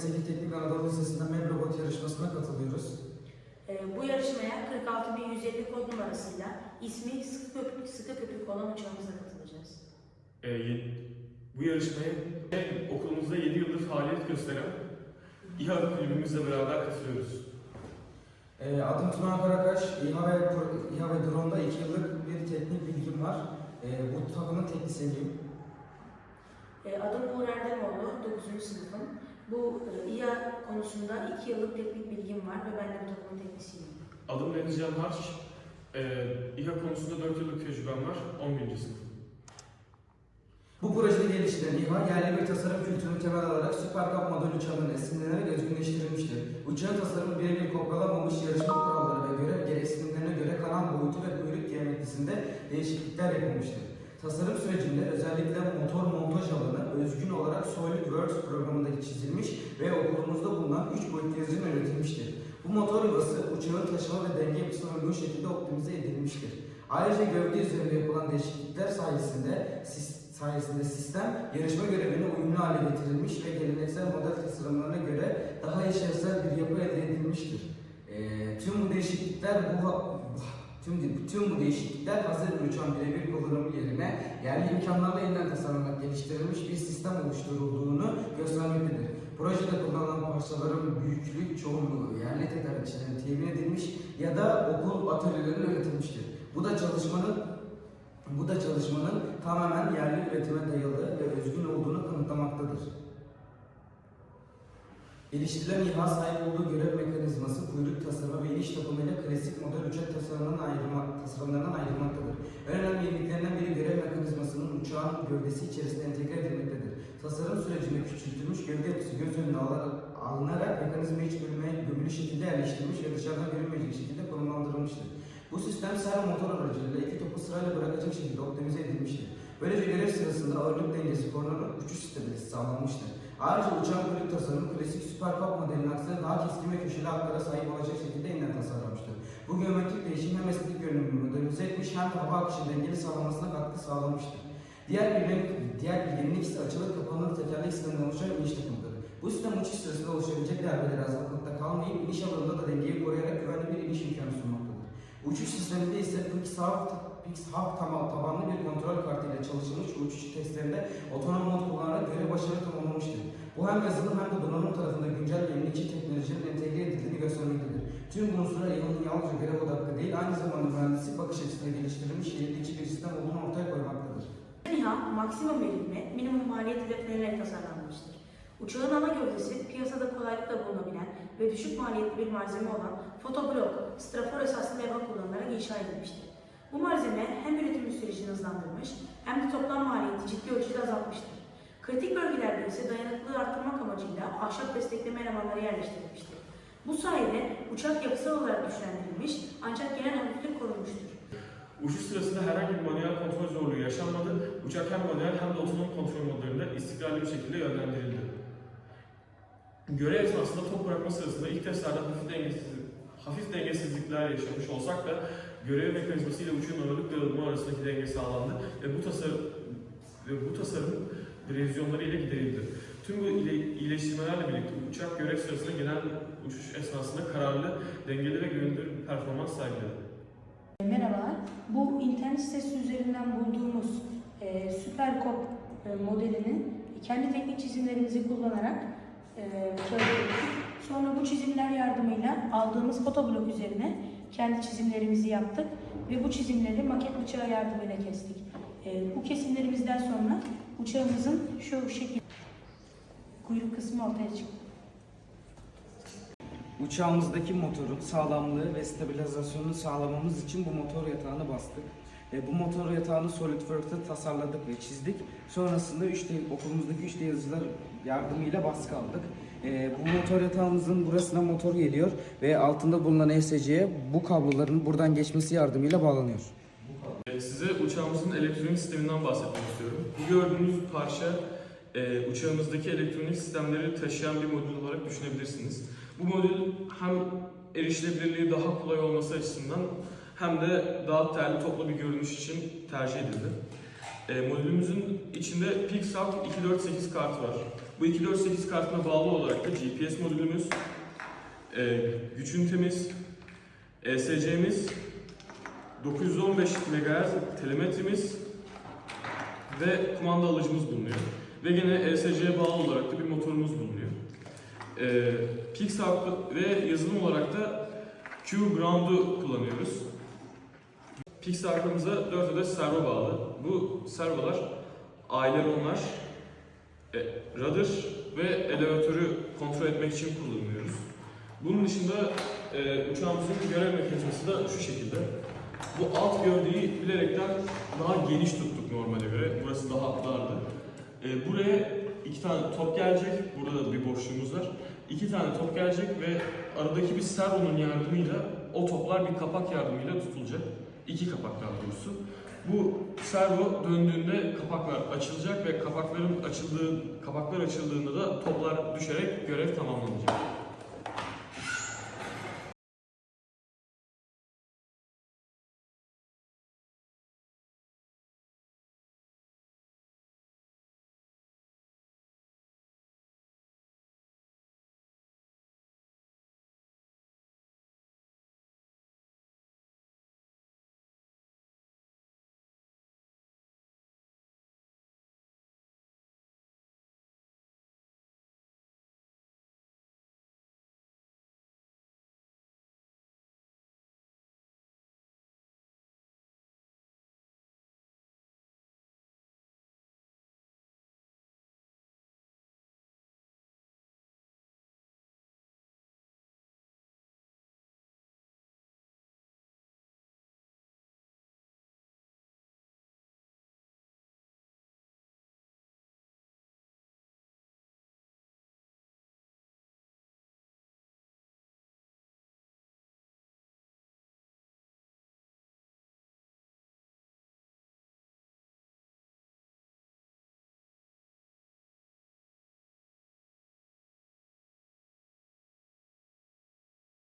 Mesleki Teknik Anadolu Lisesi'nden MEB Robot yarışmasına katılıyoruz. Ee, bu yarışmaya 46150 kod numarasıyla ismi sıkı köpük, sıkı köpük olan uçağımıza katılacağız. Ye- bu yarışmaya okulumuzda 7 yıldır faaliyet gösteren İHA kulübümüzle beraber katılıyoruz. Ee, adım Tuna Karakaş. İHA ve, İHA ve Drone'da 2 yıllık bir teknik bilgim var. Ee, bu takımın teknisyeniyim. Adım Uğur Erdemoğlu, 9. sınıfım. Bu İHA konusunda 2 yıllık teknik bilgim var ve ben de bu takımın teknisiyim. Adım Deniz Can Harç. Ee, İHA konusunda 4 yıllık tecrübem var. 11. sınıf. Bu projede geliştirilen İHA yerli bir tasarım kültürünü temel alarak Süper Cup model uçağının esinlenerek özgünleştirilmiştir. Uçağın tasarımı birebir kopyalanmamış yarışma kuralları ve görev gereksinimlerine göre kanal boyutu ve kuyruk geometrisinde değişiklikler yapılmıştır. Tasarım sürecinde özellikle motor montaj alanı özgün olarak SolidWorks programındaki çizilmiş ve okulumuzda bulunan 3 boyutlu yazılım üretilmiştir. Bu motor yuvası uçağın taşıma ve denge yapısına uygun şekilde optimize edilmiştir. Ayrıca gövde üzerinde yapılan değişiklikler sayesinde sayesinde sistem yarışma görevine uyumlu hale getirilmiş ve geleneksel model tasarımlarına göre daha işlevsel bir yapı elde edilmiştir. Ee, tüm bu değişiklikler bu tüm, tüm bu değişiklikler hazır uçağın birebir kullanımı yerine yerli imkanlarla yeniden tasarlanmak geliştirilmiş bir sistem oluşturulduğunu göstermektedir. Projede kullanılan parçaların büyüklük çoğunluğu yerli tedarikçilerin temin edilmiş ya da okul atölyelerinde üretilmiştir. Bu da çalışmanın bu da çalışmanın tamamen yerli üretime dayalı ve özgün olduğunu kanıtlamaktadır. Geliştirilen İHA sahip olduğu görev mekanizması, kuyruk tasarımı ve iniş takımıyla klasik model uçak tasarımlarından, ayrılmak, tasarımlarından ayrılmaktadır. En önemli yeniliklerinden biri görev mekanizmasının uçağın gövdesi içerisinde entegre edilmektedir. Tasarım sürecinde küçültülmüş gövde yapısı göz önüne alınarak mekanizma iç bölüme gömülü şekilde yerleştirilmiş ve dışarıdan görünmeyecek şekilde konumlandırılmıştır. Bu sistem servo motor aracılığıyla iki topu sırayla bırakacak şekilde optimize edilmiştir. Böylece görev sırasında ağırlık dengesi korunarak uçuş stabilitesi sağlanmıştır. Ayrıca uçağın kuyruk tasarımı klasik Super Cup modelinin aksine daha keskin ve köşeli hatlara sahip olacak şekilde yeniden tasarlanmıştır. Bu geometrik değişim hem estetik görünümünü modernize etmiş hem de hava akışının dengeli sağlanmasına katkı sağlamıştır. Diğer bir, diğer bir yenilik ise açılı kapalı tekerlek sisteminden oluşan iniş takımıdır. Bu sistem uçuş sırasında oluşabilecek darbeleri azaltmakta kalmayıp iniş alanında da dengeyi koruyarak güvenli bir iniş imkanı sunmaktadır. Uçuş sisteminde ise PixHawk PixHawk tamam tabanlı bir kontrol kartıyla çalışılmış uçuş testlerinde otonom mod kullanarak görev başarılı tamamlamıştır. Bu hem yazılım hem de donanım tarafında güncel ve yenilikçi teknolojinin entegre edildiğini göstermektedir. Tüm bu unsurlar İHA'nın yalnızca görev odaklı değil, aynı zamanda mühendislik bakış açısıyla geliştirilmiş yenilikçi bir sistem olduğunu ortaya koymaktadır. İHA maksimum verimli, minimum maliyet hedeflenerek tasarlanmıştır. Uçağın ana gövdesi piyasada kolaylıkla bulunabilen ve düşük maliyetli bir malzeme olan fotoblok, strafor esaslı levha kullanılarak inşa edilmiştir. Bu malzeme hem üretim sürecini hızlandırmış hem de toplam maliyeti ciddi ölçüde azaltmıştır. Kritik bölgelerde ise dayanıklılığı arttırmak amacıyla ahşap destekleme elemanları yerleştirilmiştir. Bu sayede uçak yapısal olarak güçlendirilmiş ancak genel hafiflik korunmuştur. Uçuş sırasında herhangi bir manuel kontrol zorluğu yaşanmadı. Uçak hem manuel hem de otonom kontrol modlarında istikrarlı bir şekilde yönlendirildi. Görev esnasında top bırakma sırasında ilk testlerde hafif, dengesizlik, hafif dengesizlikler yaşamış olsak da görev mekanizması ile uçağın ağırlık dağılımı arasındaki denge sağlandı ve bu tasarım ve bu tasarım revizyonları ile giderildi. Tüm bu ile, iyileştirmelerle birlikte uçak görev sırasında genel uçuş esnasında kararlı, dengeli ve güvenilir performans sergiledi. Merhabalar. Bu internet sitesi üzerinden bulduğumuz e, Supercop e, modelini kendi teknik çizimlerimizi kullanarak e. Sonra bu çizimler yardımıyla aldığımız fotoblok üzerine kendi çizimlerimizi yaptık ve bu çizimleri maket bıçağı yardımıyla kestik. E, bu kesimlerimizden sonra uçağımızın şu şekilde kuyruk kısmı ortaya çıktı. Uçağımızdaki motorun sağlamlığı ve stabilizasyonunu sağlamamız için bu motor yatağını bastık. E, bu motor yatağını SolidWorks'ta tasarladık ve çizdik. Sonrasında 3D, okulumuzdaki 3D yazıcılar yardımıyla baskı aldık. E, bu motor yatağımızın burasına motor geliyor ve altında bulunan ESC'ye bu kabloların buradan geçmesi yardımıyla bağlanıyor. Ee, Size uçağımızın elektronik sisteminden bahsetmek istiyorum. Bu gördüğünüz parça e, uçağımızdaki elektronik sistemleri taşıyan bir modül olarak düşünebilirsiniz. Bu modül hem erişilebilirliği daha kolay olması açısından hem de daha değerli toplu bir görünüş için tercih edildi. E, modülümüzün içinde PixArt 248 kartı var. Bu 248 kartına bağlı olarak da GPS modülümüz, e, güç ünitemiz, ESC'miz, 915 MHz telemetrimiz ve kumanda alıcımız bulunuyor. Ve gene ESC'ye bağlı olarak da bir motorumuz bulunuyor. E, Pixar ve yazılım olarak da Q Ground'u kullanıyoruz. Pixar arkamıza 4 adet servo bağlı. Bu servolar aileronlar, e, rudder ve elevatörü kontrol etmek için kullanıyoruz. Bunun dışında e, uçağımızın görev mekanizması da şu şekilde. Bu alt gövdeyi bilerekten daha geniş tuttuk normale göre. Burası daha dardı. E, buraya iki tane top gelecek. Burada da bir boşluğumuz var. İki tane top gelecek ve aradaki bir servonun yardımıyla o toplar bir kapak yardımıyla tutulacak. İki kapak daha doğrusu. Bu servo döndüğünde kapaklar açılacak ve kapakların açıldığı kapaklar açıldığında da toplar düşerek görev tamamlanacak.